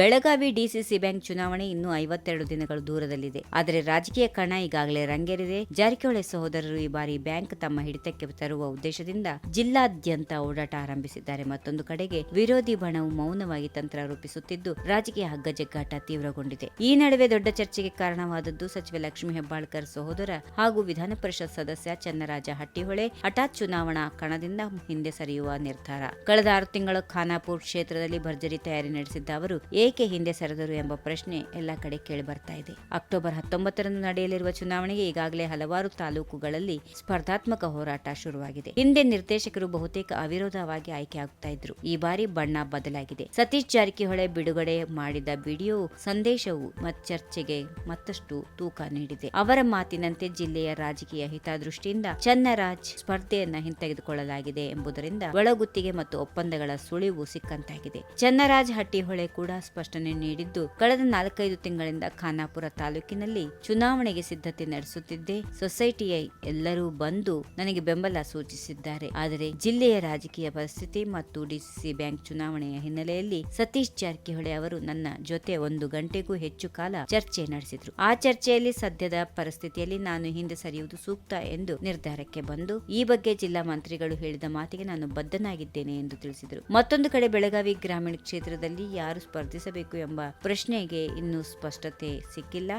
Belagavi DCC bank ಚುನಾವಣೆ ಇನ್ನೂ ಐವತ್ತೆರಡು ದಿನಗಳು ದೂರದಲ್ಲಿದೆ. ಆದರೆ ರಾಜಕೀಯ ಕಣ ಈಗಾಗಲೇ ರಂಗೇರಿದೆ. ಜಾರಕಿಹೊಳಿ ಸಹೋದರರು ಈ ಬಾರಿ ಬ್ಯಾಂಕ್ ತಮ್ಮ ಹಿಡಿತಕ್ಕೆ ತರುವ ಉದ್ದೇಶದಿಂದ ಜಿಲ್ಲಾದ್ಯಂತ ಓಡಾಟ ಆರಂಭಿಸಿದ್ದಾರೆ. ಮತ್ತೊಂದು ಕಡೆಗೆ ವಿರೋಧಿ ಬಣವು ಮೌನವಾಗಿ ತಂತ್ರ ರೂಪಿಸುತ್ತಿದ್ದು, ರಾಜಕೀಯ ಹಗ್ಗಜಗ್ಗಾಟ ತೀವ್ರಗೊಂಡಿದೆ. ಈ ನಡುವೆ ದೊಡ್ಡ ಚರ್ಚೆಗೆ ಕಾರಣವಾದದ್ದು ಸಚಿವ ಲಕ್ಷ್ಮೀ ಹೆಬ್ಬಾಳ್ಕರ್ ಸಹೋದರ ಹಾಗೂ ವಿಧಾನ ಪರಿಷತ್ ಸದಸ್ಯ ಚನ್ನರಾಜ ಹಟ್ಟಿಹೊಳೆ. ಹಠಾತ್ ಚುನಾವಣಾ ಕಣದಿಂದ ಹಿಂದೆ ಸರಿಯುವ ನಿರ್ಧಾರ. ಕಳೆದ ಆರು ತಿಂಗಳು ಖಾನಾಪುರ್ ಕ್ಷೇತ್ರದಲ್ಲಿ ಭರ್ಜರಿ ತಯಾರಿ ನಡೆಸಿದ್ದ ಅವರು ಏಕೆ ಹಿಂದೆ ಸರಿದರು ಎಂಬ ಪ್ರಶ್ನೆ ಎಲ್ಲ ಕಡೆ ಕೇಳಿಬರ್ತಾ ಇದೆ. ಅಕ್ಟೋಬರ್ ಹತ್ತೊಂಬತ್ತರಂದು ನಡೆಯಲಿರುವ ಚುನಾವಣೆಗೆ ಈಗಾಗಲೇ ಹಲವಾರು ತಾಲೂಕುಗಳಲ್ಲಿ ಸ್ಪರ್ಧಾತ್ಮಕ ಹೋರಾಟ ಶುರುವಾಗಿದೆ. ಹಿಂದೆ ನಿರ್ದೇಶಕರು ಬಹುತೇಕ ಅವಿರೋಧವಾಗಿ ಆಯ್ಕೆಯಾಗುತ್ತಾ ಇದ್ರು. ಈ ಬಾರಿ ಬಣ್ಣ ಬದಲಾಗಿದೆ. ಸತೀಶ್ ಜಾರಕಿಹೊಳೆ ಬಿಡುಗಡೆ ಮಾಡಿದ ವಿಡಿಯೋ ಸಂದೇಶವು ಮತ್ ಚರ್ಚೆಗೆ ಮತ್ತಷ್ಟು ತೂಕ ನೀಡಿದೆ. ಅವರ ಮಾತಿನಂತೆ ಜಿಲ್ಲೆಯ ರಾಜಕೀಯ ಹಿತದೃಷ್ಟಿಯಿಂದ ಚನ್ನರಾಜ್ ಸ್ಪರ್ಧೆಯನ್ನ ಹಿಂತೆಗೆದುಕೊಳ್ಳಲಾಗಿದೆ ಎಂಬುದರಿಂದ ಒಳಗುತ್ತಿಗೆ ಮತ್ತು ಒಪ್ಪಂದಗಳ ಸುಳಿವು ಸಿಕ್ಕಂತಾಗಿದೆ. ಚನ್ನರಾಜ್ ಹಟ್ಟಿಹೊಳೆ ಕೂಡ ಸ್ಪಷ್ಟನೆ ನೀಡಿದ್ದು, ಕಳೆದ ನಾಲ್ಕೈದು ತಿಂಗಳಿಂದ ಖಾನಾಪುರ ತಾಲೂಕಿನಲ್ಲಿ ಚುನಾವಣೆಗೆ ಸಿದ್ಧತೆ ನಡೆಸುತ್ತಿದ್ದೆ. ಸೊಸೈಟಿಯ ಎಲ್ಲರೂ ಬಂದು ನನಗೆ ಬೆಂಬಲ ಸೂಚಿಸಿದ್ದಾರೆ. ಆದರೆ ಜಿಲ್ಲೆಯ ರಾಜಕೀಯ ಪರಿಸ್ಥಿತಿ ಮತ್ತು ಡಿಸಿಸಿ ಬ್ಯಾಂಕ್ ಚುನಾವಣೆಯ ಹಿನ್ನೆಲೆಯಲ್ಲಿ ಸತೀಶ್ ಜಾರಕಿಹೊಳಿ ಅವರು ನನ್ನ ಜೊತೆ ಒಂದು ಗಂಟೆಗೂ ಹೆಚ್ಚು ಕಾಲ ಚರ್ಚೆ ನಡೆಸಿದ್ರು. ಆ ಚರ್ಚೆಯಲ್ಲಿ ಸದ್ಯದ ಪರಿಸ್ಥಿತಿಯಲ್ಲಿ ನಾನು ಹಿಂದೆ ಸರಿಯುವುದು ಸೂಕ್ತ ಎಂದು ನಿರ್ಧಾರಕ್ಕೆ ಬಂದು, ಈ ಬಗ್ಗೆ ಜಿಲ್ಲಾ ಮಂತ್ರಿಗಳು ಹೇಳಿದ ಮಾತಿಗೆ ನಾನು ಬದ್ಧನಾಗಿದ್ದೇನೆ ಎಂದು ತಿಳಿಸಿದರು. ಮತ್ತೊಂದು ಕಡೆ ಬೆಳಗಾವಿ ಗ್ರಾಮೀಣ ಕ್ಷೇತ್ರದಲ್ಲಿ ಯಾರು ಸ್ಪರ್ಧಿಸಬೇಕು ಎಂಬ ಪ್ರಶ್ನೆಗೆ ಇನ್ನೂ ಸ್ಪಷ್ಟತೆ ಸಿಕ್ಕಿಲ್ಲ.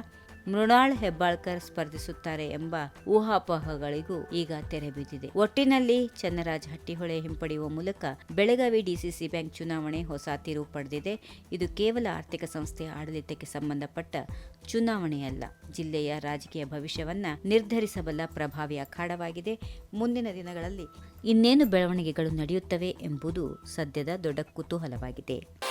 ಮೃಣಾಳ್ ಹೆಬ್ಬಾಳ್ಕರ್ ಸ್ಪರ್ಧಿಸುತ್ತಾರೆ ಎಂಬ ಊಹಾಪೋಹಗಳಿಗೂ ಈಗ ತೆರೆ ಬಿದ್ದಿದೆ. ಒಟ್ಟಿನಲ್ಲಿ ಚನ್ನರಾಜ್ ಹಟ್ಟಿಹೊಳೆ ಹಿಂಪಡೆಯುವ ಮೂಲಕ ಬೆಳಗಾವಿ ಡಿಸಿಸಿ ಬ್ಯಾಂಕ್ ಚುನಾವಣೆ ಹೊಸ ತಿರುವು ಪಡೆದಿದೆ. ಇದು ಕೇವಲ ಆರ್ಥಿಕ ಸಂಸ್ಥೆಯ ಆಡಳಿತಕ್ಕೆ ಸಂಬಂಧಪಟ್ಟ ಚುನಾವಣೆಯಲ್ಲ ಜಿಲ್ಲೆಯ ರಾಜಕೀಯ ಭವಿಷ್ಯವನ್ನ ನಿರ್ಧರಿಸಬಲ್ಲ ಪ್ರಭಾವಿ ಅಖಾಡವಾಗಿದೆ. ಮುಂದಿನ ದಿನಗಳಲ್ಲಿ ಇನ್ನೇನು ಬೆಳವಣಿಗೆಗಳು ನಡೆಯುತ್ತವೆ ಎಂಬುದು ಸದ್ಯದ ದೊಡ್ಡ ಕುತೂಹಲವಾಗಿದೆ.